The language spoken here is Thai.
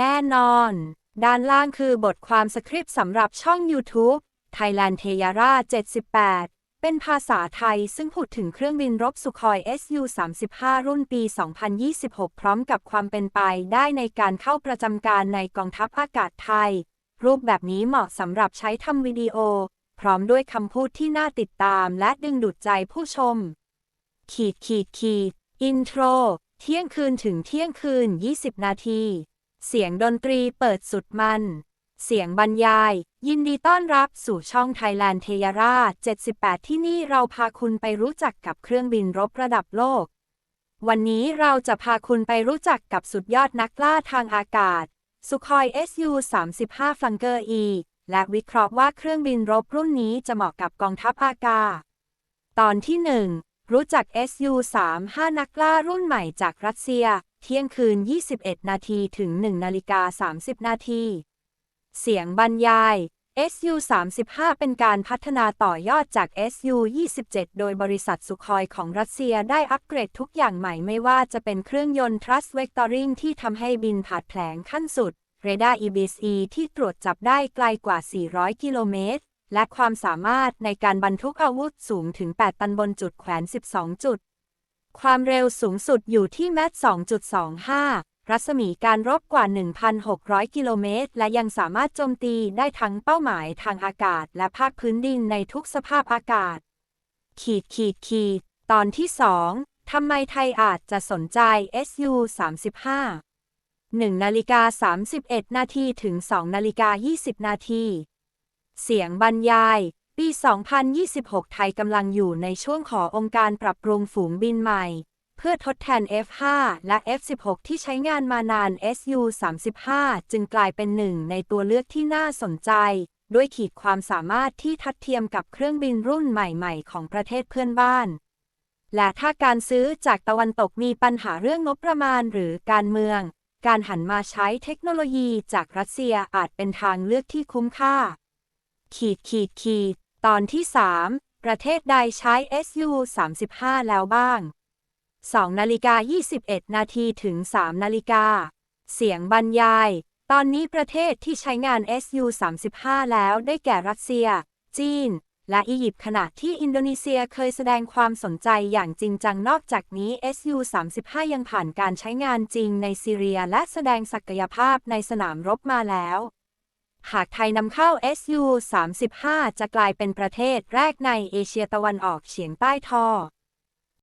แน่นอน ด้านล่างคือบทความสคริปต์สำหรับช่อง YouTube Thailand t e y a r a 78 เป็นภาษาไทยซึ่งพูดถึงเครื่องบินรบสุคอย Su-35 รุ่นปี 2026 พร้อมกับความเป็นไปได้ในการเข้าประจำการในกองทัพอากาศไทย รูปแบบนี้เหมาะสำหรับใช้ทำวิดีโอ พร้อมด้วยคำพูดที่น่าติดตามและดึงดูดใจผู้ชม ขีดขีดขีดอินโทรเที่ยงคืนถึงเที่ยงคืน 20 นาที เสียงดนตรีเปิดสุดมัน เสียงบรรยาย ยินดีต้อนรับสู่ช่อง Thailand t e y a r a 78 ที่นี่เราพาคุณไปรู้จักกับเครื่องบินรบระดับโลก วันนี้เราจะพาคุณไปรู้จักกับสุดยอดนักล่าทางอากาศ สุคอย Su-35 Flanker E และวิเคราะห์ว่าเครื่องบินรบรุ่นนี้จะเหมาะกับกองทัพอากาศ ตอนที่ 1 รู้จัก Su-35 นักล่ารุ่นใหม่จากรัสเซีย เที่ยงคืน 21 นาทีถึง 1 นาฬิกา 30 นาที เสียงบรรยาย Su-35 เป็นการพัฒนาต่อยอดจาก Su-27 โดยบริษัทสุคอยของรัสเซียได้อัปเกรดทุกอย่างใหม่ไม่ว่าจะเป็นเครื่องยนต์ Thrust Vectoring ที่ทำให้บินผาดแผลงขั้นสุด เรดาร์ EBSE ที่ตรวจจับได้ไกลกว่า 400 กิโลเมตร และความสามารถในการบรรทุกอาวุธสูงถึง 8 ตันบนจุดแขวน 12 จุด ความเร็วสูงสุดอยู่ที่แมต2.25 รัศมีการรบกว่า 1,600 กิโลเมตร และยังสามารถโจมตีได้ทั้งเป้าหมายทางอากาศและภาคพื้นดินในทุกสภาพอากาศ ขีดขีดขีด ตอนที่ 2 ทำไมไทยอาจจะสนใจ Su 35 1นาฬิกา31 นาทีถึง 2 นาฬิกา 20 นาที เสียงบรรยาย ปี 2026 ไทยกำลังอยู่ในช่วงขอองค์การปรับปรุงฝูงบินใหม่ เพื่อทดแทน F5 และ F16 ที่ใช้งานมานาน Su-35 จึงกลายเป็นหนึ่งในตัวเลือกที่น่าสนใจ ด้วยขีดความสามารถที่ทัดเทียมกับเครื่องบินรุ่นใหม่ๆ ของประเทศเพื่อนบ้าน และถ้าการซื้อจากตะวันตกมีปัญหาเรื่องงบประมาณหรือการเมือง การหันมาใช้เทคโนโลยีจากรัสเซียอาจเป็นทางเลือกที่คุ้มค่า ขีดขีดขีด ตอนที่ 3 ประเทศใดใช้ Su-35 แล้วบ้าง 2 นาฬิกา 21 นาทีถึง 3 นาฬิกา เสียงบรรยาย ตอนนี้ประเทศที่ใช้งาน Su-35 แล้วได้แก่รัสเซีย จีน และอียิปต์ขณะที่อินโดนีเซียเคยแสดงความสนใจอย่างจริงจังนอกจากนี้ Su-35 ยังผ่านการใช้งานจริงในซีเรียและแสดงศักยภาพในสนามรบมาแล้ว หากไทยนำเข้า Su-35 จะกลายเป็นประเทศแรกในเอเชียตะวันออกเฉียงใต้ทอ